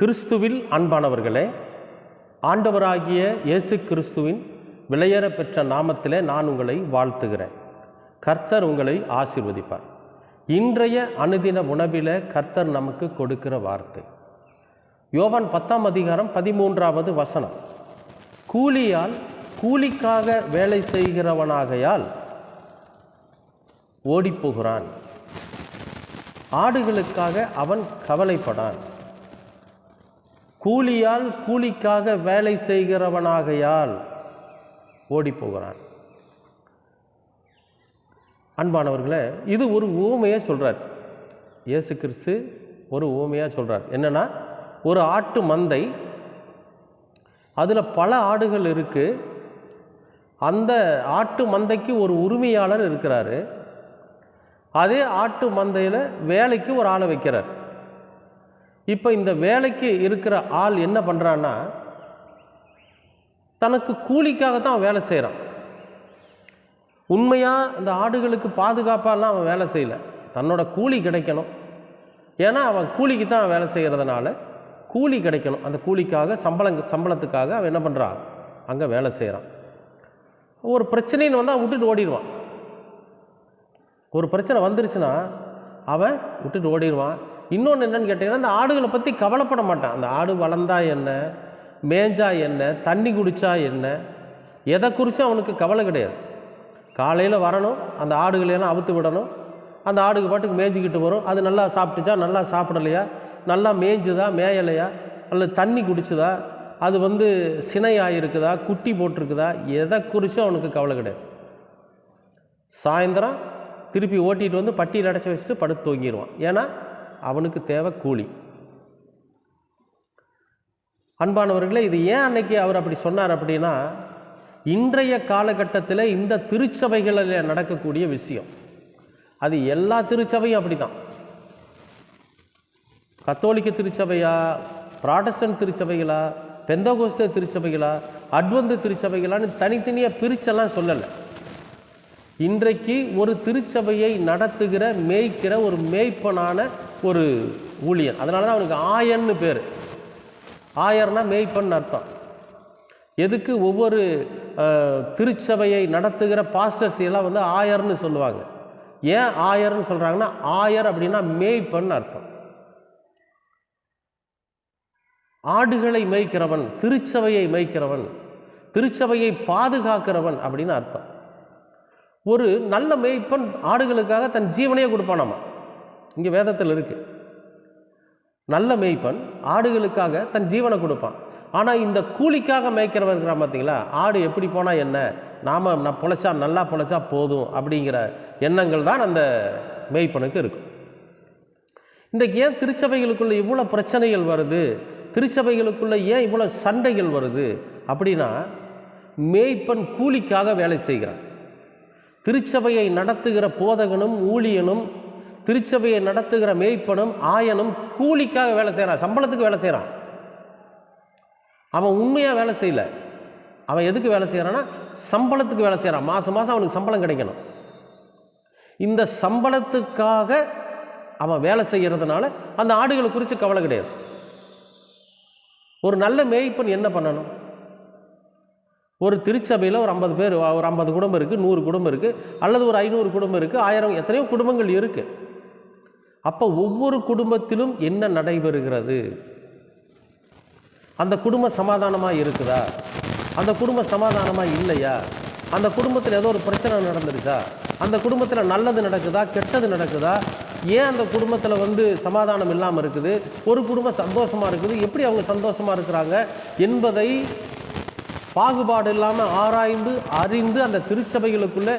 கிறிஸ்துவில் அன்பானவர்களே ஆண்டவராகிய இயேசு கிறிஸ்துவின் விளையேற பெற்ற நாமத்திலே நான் உங்களை வாழ்த்துகிறேன். கர்த்தர் உங்களை ஆசிர்வதிப்பார். இன்றைய அனுதின உணவில் கர்த்தர் நமக்கு கொடுக்கிற வார்த்தை. யோவான் பத்தாம் அதிகாரம் பதிமூன்றாவது வசனம். கூலியால் கூலிக்காக வேலை செய்கிறவனாகையால் ஓடிப்போகிறான். ஆடுகளுக்காக அவன் கவலைப்படான். கூலியால் கூலிக்காக வேலை செய்கிறவனாகையால் ஓடிப்போகிறான் அன்பானவர்களே இது ஒரு ஊமையாக சொல்கிறார் இயேசு கிறிஸ்து ஒரு ஊமையாக சொல்கிறார் என்னன்னா ஒரு ஆட்டு மந்தை அதில் பல ஆடுகள் இருக்குது அந்த ஆட்டு மந்தைக்கு ஒரு உரிமையாளர் இருக்கிறாரு. அதே ஆட்டு மந்தையில் வேலைக்கு ஒரு ஆளை வைக்கிறார். இப்போ இந்த வேலைக்கு இருக்கிற ஆள் என்ன பண்ணுறான்னா தனக்கு கூலிக்காக தான் அவன் வேலை செய்கிறான் உண்மையாக இந்த ஆடுகளுக்கு பாதுகாப்பாலாம் அவன் வேலை செய்யலை. தன்னோட கூலி கிடைக்கணும். ஏன்னா அவன் கூலிக்கு தான் அவன் வேலை செய்கிறதுனால கூலி கிடைக்கணும். அந்த கூலிக்காக சம்பளம் சம்பளத்துக்காக அவன் என்ன பண்ணுறான் அங்கே வேலை செய்கிறான் ஒரு பிரச்சனைன்னு வந்தால் விட்டுட்டு ஓடிடுவான். ஒரு பிரச்சனை வந்துருச்சுன்னா அவன் விட்டுட்டு ஓடிடுவான். இன்னொன்று என்னென்னு கேட்டிங்கன்னா அந்த ஆடுகளை பற்றி கவலைப்பட மாட்டான். அந்த ஆடு வளர்ந்தா என்ன? மேஞ்சா என்ன? தண்ணி குடித்தா என்ன? எதை குறித்தும் அவனுக்கு கவலை கிடையாது. காலையில் வரணும் அந்த ஆடுகளையெல்லாம் அவுத்து விடணும். அந்த ஆடுக்கு பாட்டுக்கு மேய்ஞ்சிக்கிட்டு வரும். அது நல்லா சாப்பிட்டுச்சா? நல்லா சாப்பிடலையா? நல்லா மேய்ஞ்சுதா மேயலையா? அல்லது தண்ணி குடிச்சுதா? அது வந்து சினையாக இருக்குதா குட்டி போட்டிருக்குதா? எதை குறித்தும் அவனுக்கு கவலை கிடையாது. சாயந்தரம் திருப்பி ஓட்டிகிட்டு வந்து பட்டியில் அடைச்சி வச்சுட்டு படுத்து தூங்கிடுவான் ஏன்னா அவனுக்கு தேவை கூலி. அன்பானவர்களே இது ஏன் அன்னைக்கு அவர் அப்படி சொன்னார் அப்படின்னா இன்றைய காலகட்டத்தில் இந்த திருச்சபைகளில் நடக்கக்கூடிய விஷயம். அது எல்லா திருச்சபையும் அப்படி தான் கத்தோலிக்க திருச்சபையா ப்ராடஸ்டன் திருச்சபைகளா பெந்தகோஸ்த திருச்சபைகளா அட்வந்து திருச்சபைகளான்னு தனித்தனியாக பிரிச்செல்லாம் சொல்லலை. இன்றைக்கு ஒரு திருச்சபையை நடத்துகிற மேய்க்கிற ஒரு மேய்ப்பனான ஒரு ஊழியன் அதனால தான் அவனுக்கு ஆயன்னு பேர். ஆயர்னா மேய்ப்பன் அர்த்தம். எதுக்கு ஒவ்வொரு திருச்சபையை நடத்துகிற பாஸ்டர்ஸ் எல்லாம் வந்து ஆயர்னு சொல்லுவாங்க. ஏன் ஆயர்னு சொல்கிறாங்கன்னா ஆயர் அப்படின்னா மேய்ப்பன் அர்த்தம். ஆடுகளை மேய்க்கிறவன் திருச்சபையை மேய்க்கிறவன் திருச்சபையை பாதுகாக்கிறவன் அப்படின்னு அர்த்தம். ஒரு நல்ல மேய்ப்பன் ஆடுகளுக்காக தன் ஜீவனையே கொடுப்பானாமா? இங்கே வேதத்தில் இருக்குது நல்ல மேய்ப்பன் ஆடுகளுக்காக தன் ஜீவனை கொடுப்பான். ஆனால் இந்த கூலிக்காக மேய்க்கிறவன் இருக்கிறான் பார்த்தீங்களா? ஆடு எப்படி போனால் என்ன? நாம் நான் பொழைச்சா நல்லா பொழைச்சா போதும் அப்படிங்கிற எண்ணங்கள் தான் அந்த மேய்ப்பனுக்கு இருக்கும். இன்றைக்கு ஏன் திருச்சபைகளுக்குள்ளே இவ்வளோ பிரச்சனைகள் வருது? திருச்சபைகளுக்குள்ளே ஏன் இவ்வளோ சண்டைகள் வருது? அப்படின்னா மேய்ப்பன் கூலிக்காக வேலை செய்கிறான். திருச்சபையை நடத்துகிற போதகனும் ஊழியனும் திருச்சபையை நடத்துகிற மேய்ப்பனும் ஆயனும் கூலிக்காக வேலை செய்கிறான் சம்பளத்துக்கு வேலை செய்கிறான் அவன் உண்மையாக வேலை செய்யல. அவன் எதுக்கு வேலை செய்கிறான்னா சம்பளத்துக்கு வேலை செய்கிறான் மாதம் மாதம் அவனுக்கு சம்பளம் கிடைக்கணும். இந்த சம்பளத்துக்காக அவன் வேலை செய்கிறதுனால அந்த ஆடுகளை குறித்து கவலை கிடையாது. ஒரு நல்ல மேய்ப்பன் என்ன பண்ணணும்? ஒரு திருச்சபையில் ஒரு ஐம்பது பேர் ஒரு ஐம்பது குடும்பம் இருக்குது நூறு குடும்பம் இருக்குது அல்லது ஒரு ஐநூறு குடும்பம் இருக்குது ஆயிரம் எத்தனையோ குடும்பங்கள் இருக்குது அப்போ ஒவ்வொரு குடும்பத்திலும் என்ன நடைபெறுகிறது? அந்த குடும்பம் சமாதானமாக இருக்குதா? அந்த குடும்பம் சமாதானமாக இல்லையா? அந்த குடும்பத்தில் ஏதோ ஒரு பிரச்சனை நடந்துருக்கா அந்த குடும்பத்தில் நல்லது நடக்குதா? கெட்டது நடக்குதா? ஏன் அந்த குடும்பத்தில் வந்து சமாதானம் இல்லாமல் இருக்குது? ஒரு குடும்பம் சந்தோஷமாக இருக்குது. எப்படி அவங்க சந்தோஷமாக இருக்கிறாங்க? என்பதை பாகுபாடு இல்லாமல் ஆராய்ந்து அறிந்து அந்த திருச்சபைகளுக்குள்ள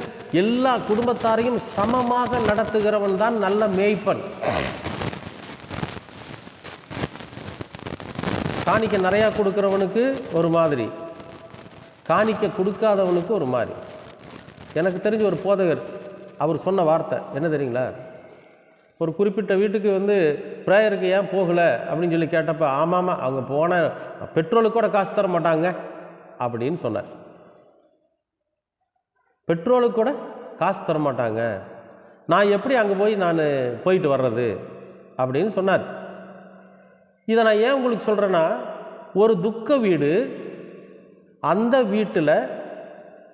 எல்லா குடும்பத்தாரையும் சமமாக நடத்துகிறவன் தான் நல்ல மேய்ப்பன். காணிக்க நிறையா கொடுக்குறவனுக்கு ஒரு மாதிரி. காணிக்க கொடுக்காதவனுக்கு ஒரு மாதிரி. எனக்கு தெரிஞ்ச ஒரு போதகர் அவர் சொன்ன வார்த்தை என்ன தெரியுங்களா? ஒரு குறிப்பிட்ட வீட்டுக்கு வந்து ப்ரேயருக்கு ஏன் போகலை அப்படின்னு சொல்லி கேட்டப்போ ஆமாம் அவங்க போன பெட்ரோலுக்கு கூட காசு தர மாட்டாங்க. அப்படின்னு சொன்னார். பெட்ரோலுக்கு கூட காசு தர மாட்டாங்க நான் எப்படி அங்கே போய் நான் போயிட்டு வர்றது? அப்படின்னு சொன்னார். இதை நான் ஏன் உங்களுக்கு சொல்கிறேன்னா ஒரு துக்க வீடு அந்த வீட்டில்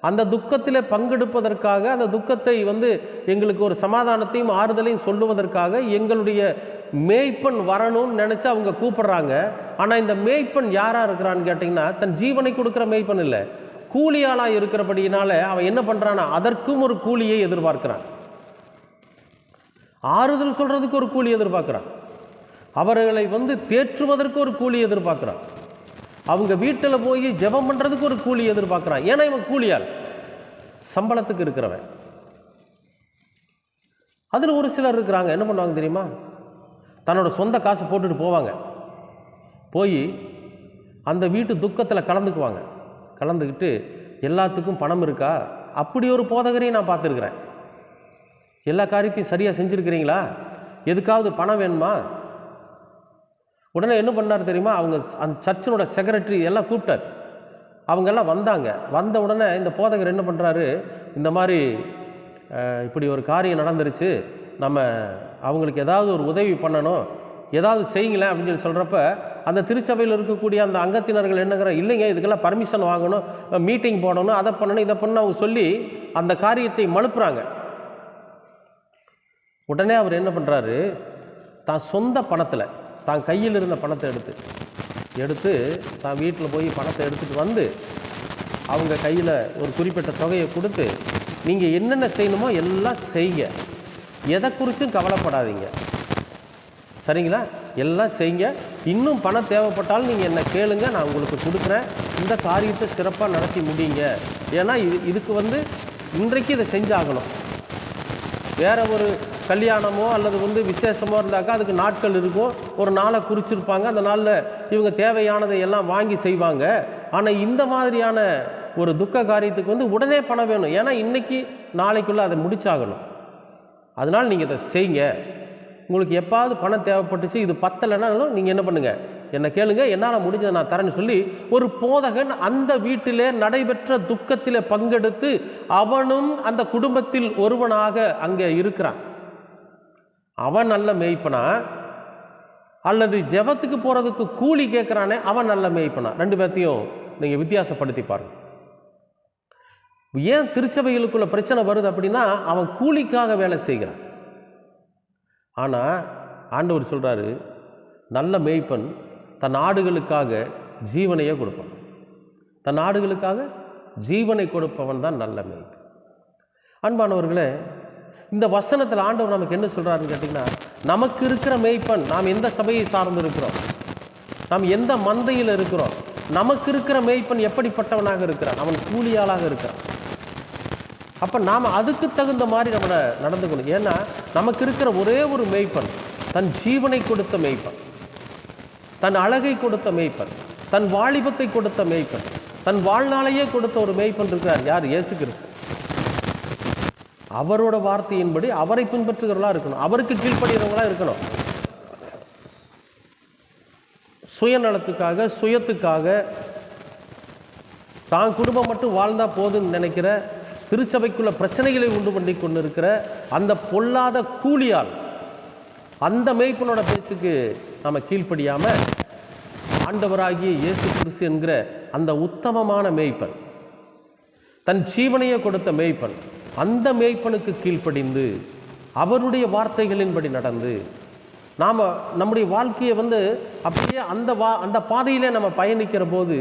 அந்த துக்கத்தில் பங்கெடுப்பதற்காக அந்த துக்கத்தை வந்து எங்களுக்கு ஒரு சமாதானத்தையும் ஆறுதலையும் சொல்லுவதற்காக எங்களுடைய மேய்ப்பன் வரணும்னு நினச்சி அவங்க கூப்பிடுறாங்க. ஆனால் இந்த மேய்ப்பன் யாராக இருக்கிறான்னு கேட்டிங்கன்னா தன் ஜீவனை கொடுக்குற மேய்ப்பன் இல்லை. கூலியாளாக இருக்கிறபடியினால அவன் என்ன பண்ணுறான்னா அதற்கும் ஒரு கூலியை எதிர்பார்க்கிறான். ஆறுதல் சொல்கிறதுக்கு ஒரு கூலி எதிர்பார்க்குறான். அவர்களை வந்து தேற்றுவதற்கு ஒரு கூலி எதிர்பார்க்குறான். அவங்க வீட்டில் போய் ஜெபம் பண்ணுறதுக்கு ஒரு கூலி எதிர்பார்க்குறான். ஏன்னா இவன் கூலியால். சம்பளத்துக்கு இருக்கிறவன். அதில் ஒரு சிலர் இருக்கிறாங்க. என்ன பண்ணுவாங்க தெரியுமா? தன்னோட சொந்த காசு போட்டுட்டு போவாங்க. போய் அந்த வீட்டு துக்கத்தில் கலந்துக்குவாங்க. கலந்துக்கிட்டு எல்லாத்துக்கும் பணம் இருக்கா? அப்படி ஒரு போதகரையும் நான் பார்த்துருக்குறேன். எல்லா காரியத்தையும் சரியாக செஞ்சுருக்கிறீங்களா? எதுக்காவது பணம் வேணுமா? உடனே என்ன பண்ணார் தெரியுமா? அவங்க அந்த சர்ச்சினோட செக்ரட்டரி எல்லாம் கூப்பிட்டார். அவங்க எல்லாம் வந்தாங்க. வந்த உடனே இந்த போதகர் என்ன பண்ணுறாரு இந்த மாதிரி இப்படி ஒரு காரியம் நடந்துருச்சு. நம்ம அவங்களுக்கு ஏதாவது ஒரு உதவி பண்ணணும். ஏதாவது செய்யுங்களேன் அப்படின்னு சொல்லி சொல்கிறப்ப அந்த திருச்சபையில் இருக்கக்கூடிய அந்த அங்கத்தினர்கள் என்னங்கிற இல்லைங்க இதுக்கெல்லாம் பர்மிஷன் வாங்கணும். மீட்டிங் போடணும் அதை பண்ணணும் இதை பண்ணணும் அவங்க சொல்லி அந்த காரியத்தை மழுப்புறாங்க. உடனே அவர் என்ன பண்ணுறாரு தான் சொந்த பணத்தில் தான் கையில் இருந்த பணத்தை எடுத்து எடுத்து தான் வீட்டில் போய் பணத்தை எடுத்துகிட்டு வந்து அவங்க கையில் ஒரு குறிப்பிட்ட தொகையை கொடுத்து நீங்கள் என்னென்ன செய்யணுமோ எல்லாம் செய்யுங்க. எதை குறித்தும் கவலைப்படாதீங்க. சரிங்களா? எல்லாம் செய்யுங்க. இன்னும் பணம் தேவைப்பட்டாலும் நீங்கள் என்ன கேளுங்க நான் உங்களுக்கு கொடுக்குறேன். இந்த காரியத்தை சிறப்பாக நடத்தி முடியுங்க. ஏன்னா இது இதுக்கு வந்து இன்றைக்கு இதை செஞ்சாகணும். வேறு ஒரு கல்யாணமோ அல்லது வந்து விசேஷமோ இருந்தாக்கா அதுக்கு நாட்கள் இருக்கும். ஒரு நாளை குறிச்சிருப்பாங்க. அந்த நாளில் இவங்க தேவையானதை எல்லாம் வாங்கி செய்வாங்க. ஆனால் இந்த மாதிரியான ஒரு துக்க காரியத்துக்கு வந்து உடனே பணம் வேணும். ஏன்னா இன்னைக்கு நாளைக்குள்ளே அதை முடிச்சாகணும். அதனால் நீங்கள் இதை செய்யுங்க உங்களுக்கு எப்பாவது பணம் தேவைப்பட்டுச்சு இது பத்தலைனாலும் நீங்கள் என்ன பண்ணுங்கள் என்னை கேளுங்க. என்னால் முடிஞ்சதை நான் தரேன்னு சொல்லி ஒரு போதகன் அந்த வீட்டிலே நடைபெற்ற துக்கத்தில் பங்கெடுத்து அவனும் அந்த குடும்பத்தில் ஒருவனாக அங்கே இருக்கிறான். அவன் நல்ல மேய்ப்பனா? அல்லது ஜெபத்துக்கு போகிறதுக்கு கூலி கேட்குறானே அவன் நல்ல மேய்ப்பனா? ரெண்டு பேர்த்தையும் நீங்கள் வித்தியாசப்படுத்தி பாருங்க. ஏன் திருச்சபைகளுக்குள்ள பிரச்சனை வருது அப்படின்னா அவன் கூலிக்காக வேலை செய்கிறான். ஆனால் ஆண்டவர் சொல்கிறாரு நல்ல மேய்ப்பன் தன் ஆடுகளுக்காக ஜீவனையே கொடுப்பான். தன் ஆடுகளுக்காக ஜீவனை கொடுப்பவன் தான் நல்ல மேய்ப்பன். அன்பானவர்களே இந்த வசனத்தில் ஆண்டவர் நமக்கு என்ன சொல்கிறாருன்னு கேட்டிங்கன்னா நமக்கு இருக்கிற மேய்ப்பன் நாம் எந்த சபையை சார்ந்து இருக்கிறோம் நாம் எந்த மந்தையில் இருக்கிறோம்? நமக்கு இருக்கிற மேய்ப்பன் எப்படிப்பட்டவனாக இருக்கிறான்? அவன் கூலியாளாக இருக்கிறான். அப்போ நாம் அதுக்கு தகுந்த மாதிரி நம்ம நடந்துக்கணும். ஏன்னா நமக்கு இருக்கிற ஒரே ஒரு மேய்ப்பன் தன் ஜீவனை கொடுத்த மேய்ப்பன் தன் அழகை கொடுத்த மேய்ப்பன் தன் வாலிபத்தை கொடுத்த மேய்ப்பன் தன் வாழ்நாளையே கொடுத்த ஒரு மேய்ப்பன் இருக்கிறார் யார்? இயேசு கிறிஸ்து. அவரோட வார்த்தையின்படி அவரை பின்பற்றுகிறவர்களாக இருக்கணும். அவருக்கு கீழ்ப்படுகிறவங்களாக இருக்கணும். சுயநலத்துக்காக சுயத்துக்காக தான் குடும்பம் மட்டும் வாழ்ந்தா போதும்னு நினைக்கிற திருச்சபைக்குள்ள பிரச்சனைகளை உண்டு பண்ணி கொண்டு இருக்கிற அந்த பொல்லாத கூலியால் அந்த மேய்ப்பனோட பேச்சுக்கு நாம் கீழ்ப்படியாம ஆண்டவராகிய இயேசு கிறிஸ்து என்கிற அந்த உத்தமமான மேய்ப்பன் தன் ஜீவனையை கொடுத்த மேய்ப்பன் அந்த மேய்ப்பனுக்கு கீழ்ப்படிந்து அவருடைய வார்த்தைகளின்படி நடந்து நாம் நம்முடைய வாழ்க்கையை வந்து அப்படியே அந்த வா அந்த பாதையிலே நம்ம பயணிக்கிற போது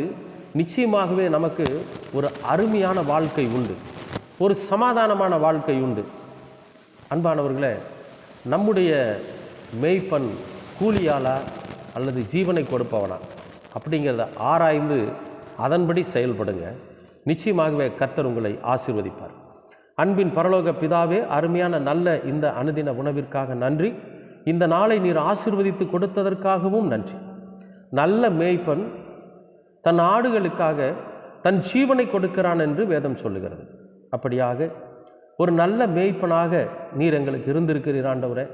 நிச்சயமாகவே நமக்கு ஒரு அருமையான வாழ்க்கை உண்டு. ஒரு சமாதானமான வாழ்க்கை உண்டு. அன்பானவர்களே நம்முடைய மெய்ப்பன் கூலியாளா அல்லது ஜீவனை கொடுப்பவனா அப்படிங்கிறத ஆராய்ந்து அதன்படி செயல்படுங்க. நிச்சயமாகவே கர்த்தர் உங்களை ஆசீர்வதிப்பார். அன்பின் பரலோக பிதாவே அருமையான நல்ல இந்த அனுதின உணவிற்காக நன்றி. இந்த நாளை நீர் ஆசிர்வதித்து கொடுத்ததற்காகவும் நன்றி. நல்ல மேய்ப்பன் தன் ஆடுகளுக்காக தன் ஜீவனை கொடுக்கிறான் என்று வேதம் சொல்லுகிறது. அப்படியாக ஒரு நல்ல மேய்ப்பனாக நீர் எங்களுக்கு இருந்திருக்கிறீர் ஆண்டவரே.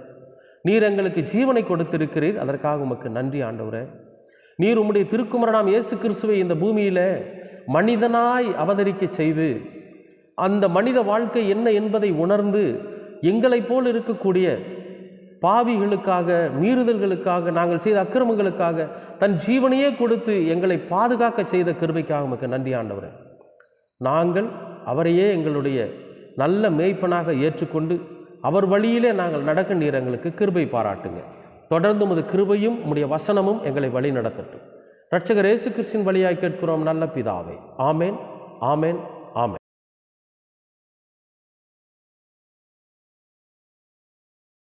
நீர் எங்களுக்கு ஜீவனை கொடுத்திருக்கிறீர் அதற்காக உமக்கு நன்றி ஆண்டவரே. நீர் உம்முடைய திருக்குமரனாம் இயேசு கிறிஸ்துவை இந்த பூமியில் மனிதனாய் அவதரிக்க செய்து அந்த மனித வாழ்க்கை என்ன என்பதை உணர்ந்து எங்களைப் போல் இருக்கக்கூடிய பாவிகளுக்காக மீறுதல்களுக்காக நாங்கள் செய்த அக்கிரமங்களுக்காக தன் ஜீவனையே கொடுத்து எங்களை பாதுகாக்க செய்த கிருபைக்காக உமக்கு நன்றி ஆண்டவர். நாங்கள் அவரையே எங்களுடைய நல்ல மேய்ப்பனாக ஏற்றுக்கொண்டு அவர் வழியிலே நாங்கள் நடக்க நீர் எங்களுக்கு கிருபை பாராட்டுங்க. தொடர்ந்து உமது கிருபையும் உம்முடைய வசனமும் எங்களை வழி நடத்தட்டும். ரட்சகர் இயேசு கிறிஸ்தின் வழியாய் கேட்கிறோம் நல்ல பிதாவே. ஆமேன் ஆமேன்.